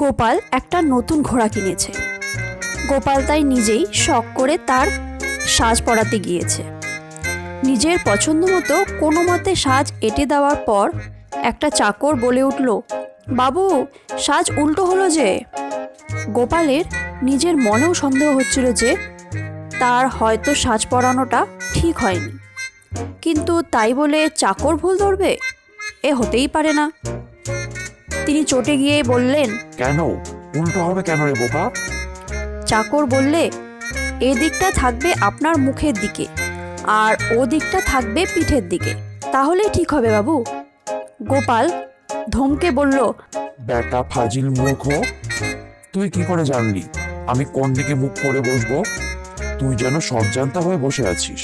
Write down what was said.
গোপাল একটা নতুন ঘোড়া কিনেছে। গোপাল তাই নিজেই শখ করে তার সাজ পরাতে গিয়েছে। নিজের পছন্দ মতো কোনো মতে সাজ এঁটে দেওয়ার পর একটা চাকর বলে উঠল, বাবু, সাজ উল্টো হলো যে? গোপালের নিজের মনেও সন্দেহ হচ্ছিল যে তার হয়তো সাজ পরানোটা ঠিক হয়নি। কিন্তু তাই বলে চাকর ভুল ধরবে? এ হতেই পারে না। তিনি চটে গিয়ে বললেন কেন? উল্টো হবে কেন রে বোকা? চাকর বললে এ দিকটা থাকবে আপনার মুখের দিকে আর ও দিকটা থাকবে পিঠের দিকে। তাহলেই ঠিক হবে বাবু। গোপাল ধমকে বলল বেটা ফাজিল মূর্খ তুই কি করে জানলি? আমি কোন দিকে মুখ করে বসবো? তুই যেন সব জানতা হয়ে বসে আছিস।